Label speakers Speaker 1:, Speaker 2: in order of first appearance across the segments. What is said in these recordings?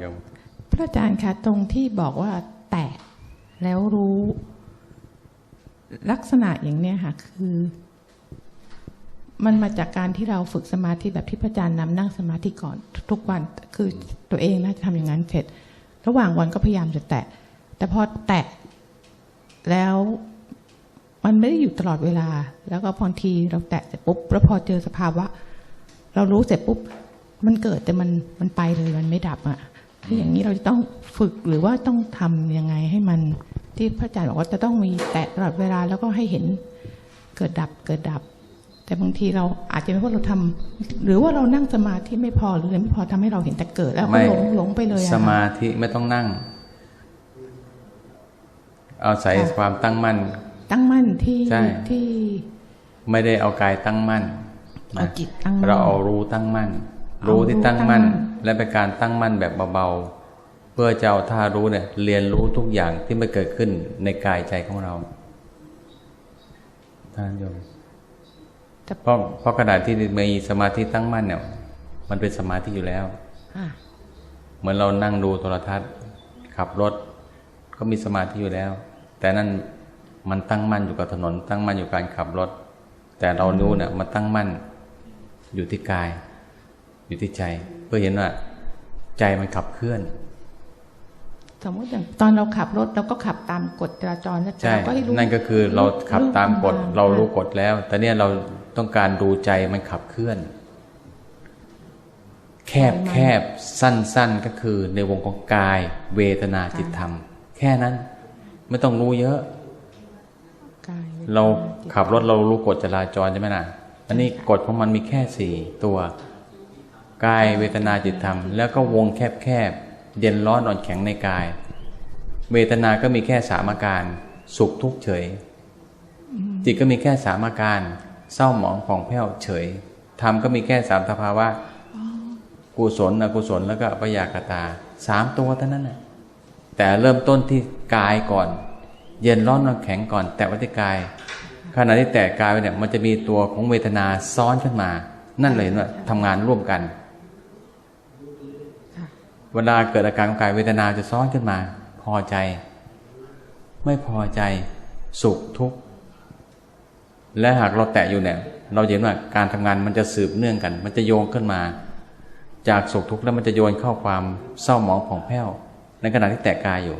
Speaker 1: โยม
Speaker 2: พระอาจารย์คะตรงที่บอกว่าแตะแล้วรู้ ลักษณะอย่างเนี้ยค่ะ คือ มันมาจากการที่เราฝึกสมาธิแบบที่พระอาจารย์นำนั่งสมาธิก่อนทุกวันคือตัวเองน่าจะทำอย่างนั้นเสร็จ ระหว่างวันก็พยายามจะแตะ แต่พอแตะแล้วมันไม่ได้อยู่ตลอดเวลา แล้วก็บางทีเราแตะเสร็จปุ๊บแล้วพอเจอสภาวะ เรารู้เสร็จปุ๊บ มันเกิดแต่มันมันไปเลยมันไม่ดับอะ คืออย่างนี้เราจะต้องฝึกหรือว่าต้องทำยังไงให้มันที่พระอาจารย์บอกว่าจะต้องมีแตะตลอดเวลาแล้วก็ให้เห็นเกิดดับเกิดดับ แต่บางทีเราอาจจะเป็นเพราะเราทำหรือว่าเรานั่งสมาธิไม่พอหรืออะไรไม่พอทำให้เราเห็นแต่เกิดแล้วก็
Speaker 1: ไม่
Speaker 2: หลงหลงไปเลยอะ
Speaker 1: ส
Speaker 2: ค่ะ
Speaker 1: มาธิไม่ต้องนั่ง เอาใส่
Speaker 2: ค่ะ
Speaker 1: ความตั้งมั่น
Speaker 2: ตั้งมั่นที่
Speaker 1: ใช่
Speaker 2: ที่
Speaker 1: ไม่ได้เอากายตั้งมั่น
Speaker 2: เอา
Speaker 1: นะ
Speaker 2: จิตตั้งมั่น
Speaker 1: เราเอารู้ตั้งมั่น
Speaker 2: เอา
Speaker 1: รู้ที่
Speaker 2: รู้
Speaker 1: ตั้งมั่น
Speaker 2: ตั้งมั่น
Speaker 1: และเป็นการตั้งมั่นแบบเบาๆ เพื่อจะเอาท่ารู้เนี่ยเรียนรู้ทุกอย่างที่มันเกิดขึ้นในกายใจของเราท่านโยม
Speaker 2: แต่
Speaker 1: เพราะเพราะขณะที่มีสมาธิตั้งมั่นเนี่ยมันเป็นสมาธิอยู่แล้ว
Speaker 2: อะ
Speaker 1: เหมือนเรานั่งดูโทรทัศน์ ขับรถ ก็มีสมาธิอยู่แล้ว แต่นั่นมันตั้งมั่นอยู่กับถนน ตั้งมั่นอยู่การขับรถ แต่เรารู้เนี่ยมันตั้งมั่นอยู่ที่กาย อยู่ที่ใจ เพื่อเห็นว่า ใจมันขับเคลื่อน
Speaker 2: สมมติอย่างตอนเราขับรถเราก็ขับตามกฎจราจรแล้ว
Speaker 1: ใช่
Speaker 2: เราก็ให้รู้
Speaker 1: นั่นก็คือเราขับตามกฎ
Speaker 2: บงๆ
Speaker 1: เรารู้
Speaker 2: ค่ะ
Speaker 1: กฎแล้ว แต่เนี่ยเราต้องการดูใจมันขับเคลื่อน แคบแคบสั้นสั้นก็คือในวงของกาย เวทนาจิตธรรม แค่นั้น ไม่ต้องรู้เยอะ
Speaker 2: กาย
Speaker 1: เราขับรถเรารู้กฎจราจรใช่ไหมล่ะอันนี้กฎของมันมีแค่สี่ตัว กายเวทนาจิตธรรม แล้วก็วงแคบแคบๆเย็นร้อนอ่อนแข็งในกาย เวทนาก็มีแค่สามอาการ สุขทุกข์เฉย จิตก็มีแค่สามอาการ เศร้าหมองผ่องแผ้วเฉยธรรมก็มีแค่สามสภาวะกุศลอกุศลแล้วก็ปยากตาสามตัวเท่านั้นนะแต่เริ่มต้นที่กายก่อน เย็นร้อนนอนแข็งก่อน แตะว้ที่กายขณะที่แตะกายไว้เนี่ยมันจะมีตัวของเวทนาซ้อนขึ้นมา นั่นเลยว่าทำงานร่วมกัน เวลาเกิดอาการของกายเวทนาจะซ้อนขึ้นมา พอใจ ไม่พอใจ สุขทุกข์และหากเราแตะอยู่เนี่ย เราเห็นว่าการทำงานมันจะสืบเนื่องกัน มันจะโยงขึ้นมา จากสุขทุกข์แล้วมันจะโยนเข้าความเศร้าหมองผ่องแผ้วในขณะที่แตะกายอยู่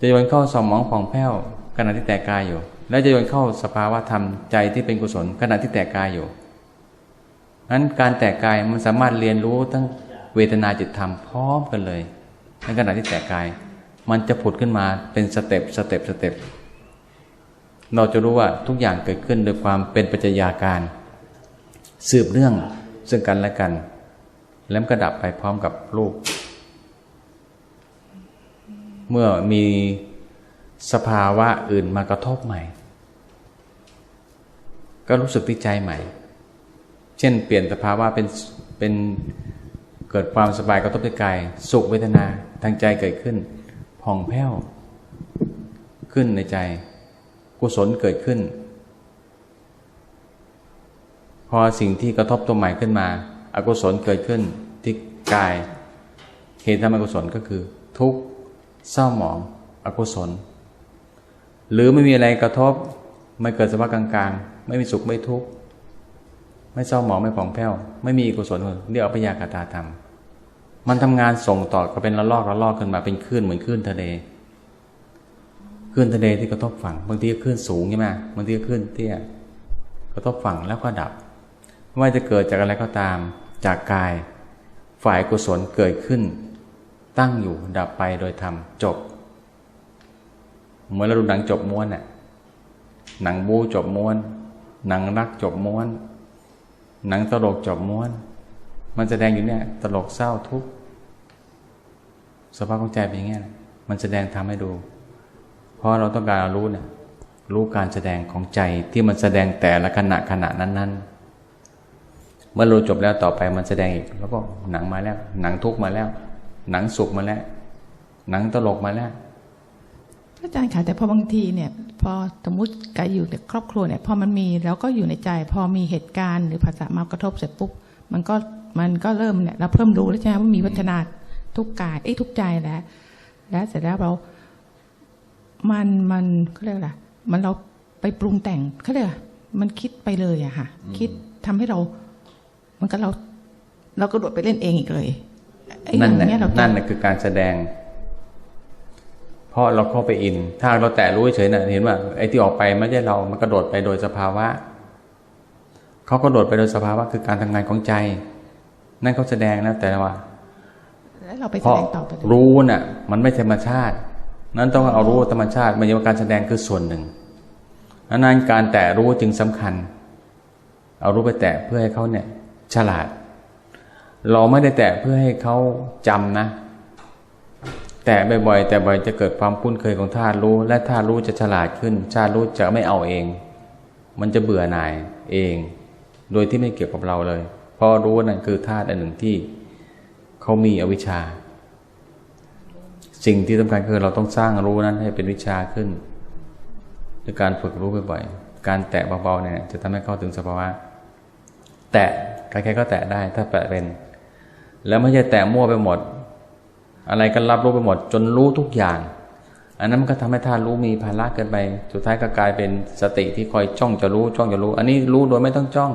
Speaker 1: จะโยนเข้าเศร้าหมองผ่องแผ้วขณะที่แตะกายอยู่ แล้วจะโยนเข้าสภาวะธรรมใจที่เป็นกุศลขณะที่แตะกายอยู่นั้นการแตกกายมันสามารถเรียนรู้ทั้ง เวทนาจิตธรรมพร้อมกันเลยในขณะที่แตกกาย มันจะผุดขึ้นมาเป็นสเต็ปสเต็ปสเต็ปเราจะรู้ว่าทุกอย่างเกิดขึ้นโดยความเป็นปัจจัยาการ สืบเนื่องซึ่งกันและกัน แล้วก็ดับไปพร้อมกับรูป เมื่อมีสภาวะอื่นมากระทบใหม่ ก็รู้สึกที่ใจใหม่ เช่นเปลี่ยนสภาวะเป็นเป็น เกิดความสบายกระทบที่กาย สุขเวทนาทางใจเกิดขึ้นผ่องแผ้ว ขึ้นในใจ กุศลเกิดขึ้น พอสิ่งที่กระทบตัวใหม่ขึ้นมาอกุศลเกิดขึ้นที่กาย เหตุทำอกุศลก็คือ ทุกข์เศร้าหมองอกุศล หรือไม่มีอะไรกระทบไม่เกิดสภาพกลางๆ ไม่มีสุขไม่ทุกข์ไม่เศร้าหมองไม่ผ่องแผ้ว ไม่มีกุศลเรียกอภิญญากตาธรรม มันทำงานส่งต่อก็เป็นระลอกระลอกขึ้นมาเป็นคลื่นเหมือนคลื่นทะเลคลื่นทะเลที่กระทบฝั่งบางทีก็คลื่นสูงใช่ไหมบางทีก็คลื่นเตี้ยกระทบฝั่งแล้วก็ดับไม่ว่าจะเกิดจากอะไรก็ตาม จากกาย ฝ่ายกุศลเกิดขึ้น ตั้งอยู่ดับไปโดยธรรมจบ เหมือนเราดูหนังจบม้วนน่ะหนังบูจบม้วน หนังรักจบม้วน หนังตลกจบม้วน มันแสดงอยู่เนี่ย ตลกเศร้าทุกข์สภาพของใจเป็นอย่างเงี้ยมันแสดงทำให้ดู เพราะเราต้องการรู้เนี่ยรู้การแสดงของใจที่มันแสดงแต่ละขณะขณะนั้น ๆ เมื่อเรู้จบแล้วต่อไปมันแสดงอีก แล้วก็หนังมาแล้ว หนังทุกมาแล้ว หนังสุขมาแล้ว หนังตลกมาแล้ว
Speaker 2: อาจารย์ค่ะแต่พอบางทีเนี่ย พอสมมติกายอยู่ในครอบครัวเนี่ยพอมันมีแล้วก็อยู่ในใจ พอมีเหตุการณ์หรือภาษามากระทบเสร็จปุ๊บมันก็ มันก็เริ่มเนี่ยเราเพิ่มรู้แล้วใช่ไหมว่ามีวัฒนาทุกกายเอ้ยทุกใจแล้ว แล้วเสร็จแล้วเรา มันมันเขาเรียกอะไรมันเราไปปรุงแต่งเขาเรียกอะไรมันคิดไปเลยอะค่ะ คิดทำให้เรา มันก็เรา เราก็โดดไปเล่นเองอีกเลยไอ้
Speaker 1: นั่น
Speaker 2: อ
Speaker 1: แหละ
Speaker 2: ย่างเงี้ยเรา
Speaker 1: นั่นแหละคือการแสดงเพราะเราเข้าไปอิน ถ้าเราแตะรู้เฉยๆนะเห็นว่าไอ้ที่ออกไปไม่ใช่เรามันกระโดดไปโดยสภาวะเขาก็โดดไปโดยสภาวะคือการทำงานของใจ นั่นเขาแสดงนะแต่ว่า
Speaker 2: แล้วเราไป
Speaker 1: เพ
Speaker 2: แส
Speaker 1: ราะ
Speaker 2: ดงต่อไปเลย
Speaker 1: รู้น่ะ มันไม่ธรรมชาติ นั้นต้องเอารู้ธรรมชาติมันยังการแสดงคือส่วนหนึ่งอันนั้นการแตะรู้จึงสำคัญ เอารู้ไปแตะเพื่อให้เขาเนี่ย ฉลาด เราไม่ได้แตะเพื่อให้เขาจำนะแตะบ่อยๆ แต่บ่อยจะเกิดความคุ้นเคยของธาตุรู้ และธาตุรู้จะฉลาดขึ้นธาตุรู้จะไม่เอาเอง มันจะเบื่อหน่ายเอง โดยที่ไม่เกี่ยวกับเราเลยเพ ราะรู้ว่านั่นคือธาตุอันหนึ่งที่เขามีอวิชชา สิ่งที่สำคัญคือเราต้องสร้างรู้นั้นให้เป็นวิชาขึ้นด้วยการฝึกรู้บ่อยๆ การแตะเบาๆเนี่ยจะทำให้เข้าถึงสภาวะ แตะใครๆก็แตะได้ถ้าแตะเป็น แล้วไม่ใช่แตะมั่วไปหมด อะไรก็รับรู้ไปหมด จนรู้ทุกอย่าง อันนั้นมันก็ทำให้ท่านรู้มีภาระเกินไป สุดท้ายก็กลายเป็นสติที่คอยจ้องจะรู้จ้องจะรู้ อันนี้รู้โดยไม่ต้องจ้อง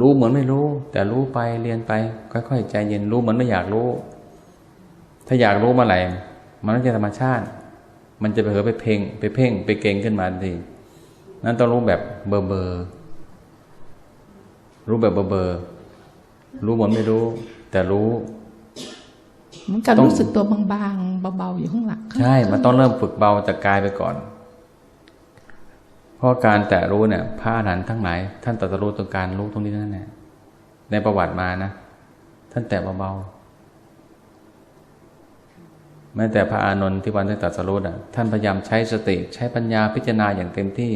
Speaker 1: รู้เหมือนไม่รู้ แต่รู้ไปเรียนไป ค่อยๆใจเย็นรู้เหมือนไม่อยากรู้ ถ้าอยากรู้เมื่อไหร่มันไม่ใช่ธรรมชาติ มันจะไปเหอไปเพ่งไปเพ่ง ไปเก่งขึ้นมาทันทีนั้นต้องรู้แบบเบอร์เบอร์รู้แบบเบอร์เบอร์รู้เหมือนไม่รู้ แต่รู้
Speaker 2: มันก็
Speaker 1: ต้อง
Speaker 2: รู้สึกตัวบางๆเบาๆอยู่ข้างหลัง
Speaker 1: ใช่ มันต้องเริ่มฝึกเบาจากกายไปก่อน เพราะการแตะรู้เนี่ย พระอรหันต์ทั้งหลายท่านตรัสรู้ตรงการรู้ตรงนี้นั่นแหละในประวัติมานะท่านแตะเบาๆแม้แต่พระอานนท์ที่วันที่ตรัสรู้น่ะ ท่านพยายามใช้สติใช้ปัญญาพิจารณาอย่างเต็มที่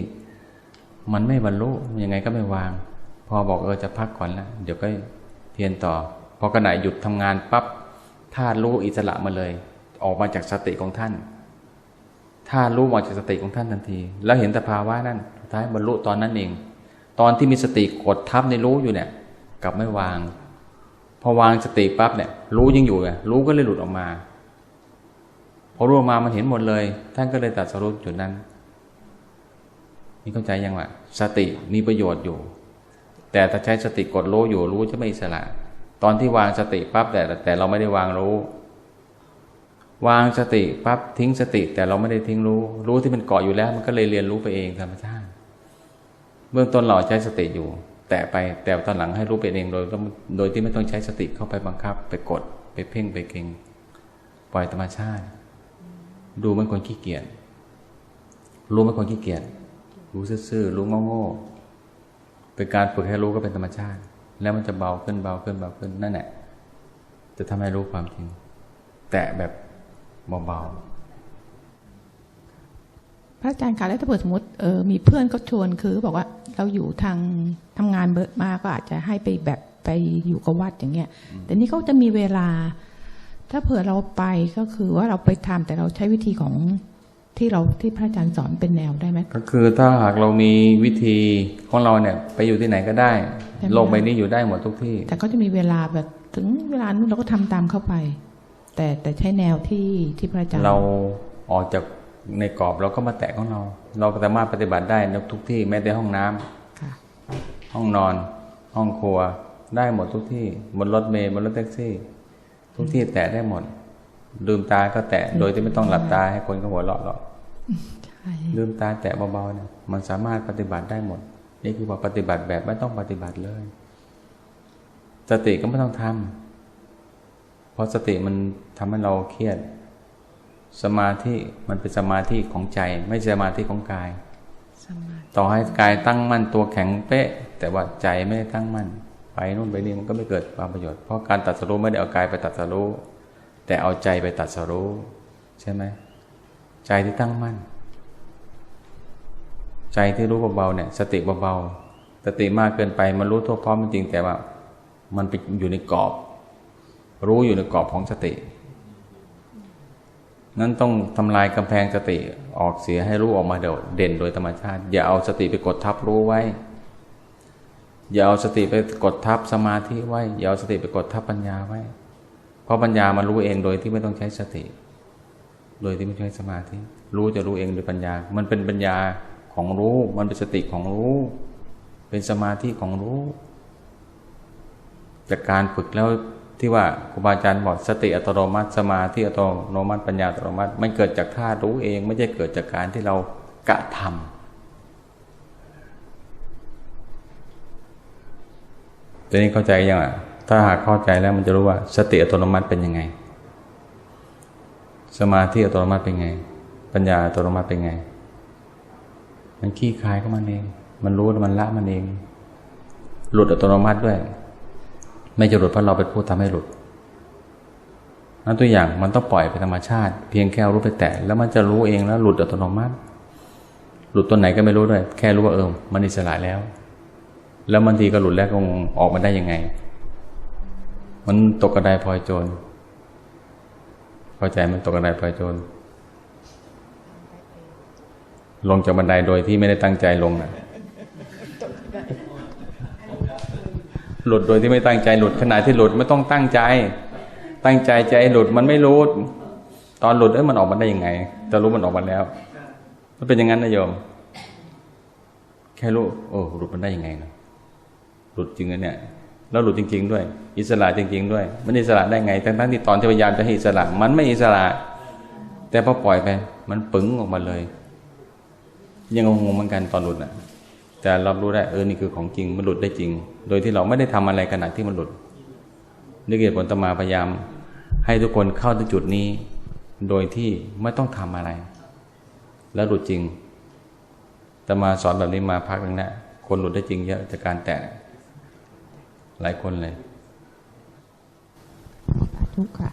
Speaker 1: มันไม่บรรลุยังไงก็ไม่วาง พอบอกเออจะพักก่อนแล้วเดี๋ยวก็เพียรต่อพอขณะหยุดทำงานปั๊บธาตุรู้อิสระมาเลย ออกมาจากสติของท่าน ถ้ารู้ออกจากสติของท่านทันที แล้วเห็นสภาวะนั่นสุดท้ายบรรลุตอนนั้นเอง ตอนที่มีสติกดทับในรู้อยู่เนี่ย กลับไม่วาง พอวางสติปั๊บเนี่ย รู้ยังอยู่ไงรู้ก็เลยหลุดออกมาพอรู้ออกมามันเห็นหมดเลย ท่านก็เลยตัดสรุปจุดนั้นนี่เข้าใจยังว่าสติมีประโยชน์อยู่ แต่ถ้าใช้สติกดรู้อยู่รู้จะไม่อิสระ ตอนที่วางสติปั๊บแต่แต่เราไม่ได้วางรู้ วางสติปั๊บทิ้งสติ แต่เราไม่ได้ทิ้งรู้ รู้ที่มันเกาะอยู่แล้ว มันก็เลยเรียนรู้ไปเองธรรมชาติเบื้องต้นเราใช้สติอยู่ แต่ไปแต่ตอนหลังให้รู้ไปเองโดยโดยที่ไม่ต้องใช้สติเข้าไปบังคับ ไปกดไปเพ่งไปเก่งปล่อยธรรมชาติ ดูมันคนขี้เกียจรู้เหมันคนขี้เกียจรู้ซื่อๆรู้โง่ๆเป็นการฝึกให้รู้ก็เป็นธรรมชาติ แล้วมันจะเบาขึ้นเบาขึ้นเบาขึ้นนั่นแหละจะทำให้รู้ความจริง แตะแบบ เบา
Speaker 2: พระอาจารย์คะแล้วถ้าเกิดสมมติเออมีเพื่อนก็ชวนคือบอกว่าเราอยู่ทางทำงานเบิร์มาก็อาจจะให้ไปแบบไปอยู่กับวัดอย่างเงี้ย แต่นี่เขาจะมีเวลา ถ้าเผื่อเราไปก็คือว่าเราไปทำแต่เราใช้วิธีของที่เราที่พระอาจารย์สอนเป็นแนวได้ไหม
Speaker 1: ๆก็คือถ้าหากเรามีวิธีของเราเนี่ย ไปอยู่ที่ไหนก็ได้
Speaker 2: ใช่ไหม
Speaker 1: โลกใบนี้อยู่ได้หมดทุกที่
Speaker 2: แต่ก็จะมีเวลาแบบถึงเวลานู้นเราก็ทำตามเข้าไป แต่แต่ใช้แนวที่ที่พระอาจารย์
Speaker 1: เราออกจากในกรอบเราก็มาแตะของเรา เราสามารถปฏิบัติได้ในทุกที่แม้แต่ห้องน้ำ
Speaker 2: ค่ะ
Speaker 1: ห้องนอน ห้องครัวได้หมดทุกที่บนรถเมล์บนรถแท็กซี่ ทุกที่แตะได้หมดลืมตาก็แตะโดยที่ไม่ต้องหลับตาให้คนก็หัวเราะหรอก
Speaker 2: ใช่
Speaker 1: ลืมตาแตะเบาๆเนี่ยมันสามารถปฏิบัติได้หมด นี่คือว่าปฏิบัติแบบไม่ต้องปฏิบัติเลย สติก็ไม่ต้องทำ เพราะสติมันทำให้เราเครียด สมาธิมันเป็นสมาธิของใจ ไม่ใช่สมาธิของกาย
Speaker 2: สมาธิ
Speaker 1: ต่อให้กายตั้งมั่นตัวแข็งเป๊ะ แต่ว่าใจไม่ได้ตั้งมั่นไปนู่นไปนี่มันก็ไม่เกิดความประโยชน์เพราะการตัดสรู้ไม่ได้เอากายไปตัดสรู้แต่เอาใจไปตัดสรู้ใช่ไหมใจที่ตั้งมั่น ใจที่รู้เบาๆเนี่ย สติเบาๆสติมากเกินไปมันรู้ทั่วพร้อมจริงๆแต่ว่า มันไปอยู่ในกรอบ รู้อยู่ในกรอบของสติ นั้นต้องทำลายกำแพงสติออกเสียให้รู้ออกมาเด่นโดยธรรมชาติ อย่าเอาสติไปกดทับรู้ไว้ อย่าเอาสติไปกดทับสมาธิไว้ อย่าเอาสติไปกดทับปัญญาไว้ เพราะปัญญามันรู้เองโดยที่ไม่ต้องใช้สติ โดยที่ไม่ใช้สมาธิ รู้จะรู้เองโดยปัญญา มันเป็นปัญญาของรู้ มันเป็นสติของรู้ เป็นสมาธิของรู้ จากการฝึกแล้ว ที่ว่าครูบาอาจารย์บอกสติอัตโนมัติสมาธิอัตโนมัติปัญญาอัตโนมัติ มันเกิดจากท่ารู้เอง ไม่ใช่เกิดจากการที่เรากระทำตัวนี้เข้าใจยังอะถ้าหากเข้าใจแล้วมันจะรู้ว่า สติอัตโนมัติเป็นยังไง สมาธิอัตโนมัติเป็นไง ปัญญาอัตโนมัติเป็นไง มันขี้คายก็มันเอง มันรู้มันละมันเอง หลุดอัตโนมัติด้วย ไม่จะหลุดเพราะเราเป็นผู้ทำให้หลุดนั่นตัวอย่างมันต้องปล่อยไปธรรมชาติ เพียงแค่รู้ไปแตะแล้วมันจะรู้เองแล้วหลุดอัตโนมัติ หลุดตัวไหนก็ไม่รู้ด้วยแค่รู้ว่าเออมันอิสระแล้ว แล้วบางทีก็หลุดแล้วก็งงออกมาได้ยังไง มันตกกระไดพลอยโจรเข้าใจมันตกกระไดพลอยโจรลงจากบันไดโดยที่ไม่ได้ตั้งใจลงนะ หลุดโดยที่ไม่ตั้งใจหลุดขณะที่หลุดไม่ต้องตั้งใจ ตั้งใจใจหลุดมันไม่รู้ตอนหลุดเอ้ยมันออกมาได้ยังไงแต่รู้มันออกมาแล้ว มันเป็นอย่างนั้นนะโยม แค่รู้โอ้หลุดมันได้ยังไงนะหลุดจริงนะเนี่ยแล้วหลุดจริง ๆ ด้วย อิสระจริง ๆ ด้วย มันอิสระได้ไงทั้งๆที่ตอนที่พยายามจะให้อิสระ มันไม่อิสระ แต่พอปล่อยไป มันปึ๋งออกมาเลย ยังงงๆเหมือนกันตอนหลุดน่ะ แต่รับรู้ได้เออนี่คือของจริงมันหลุดได้จริง โดยที่เราไม่ได้ทำอะไรขณะที่มันหลุดนี่เกิดผลตมาพยายาม ให้ทุกคนเข้าถึงจุดนี้ โดยที่ไม่ต้องทำอะไร แล้วหลุดจริงต่มาสอนแบบนี้มาพักหนึงแล้วคนหลุดได้จริงเยอะจากการแตะหลายคนเลย
Speaker 2: สาธุค่ะ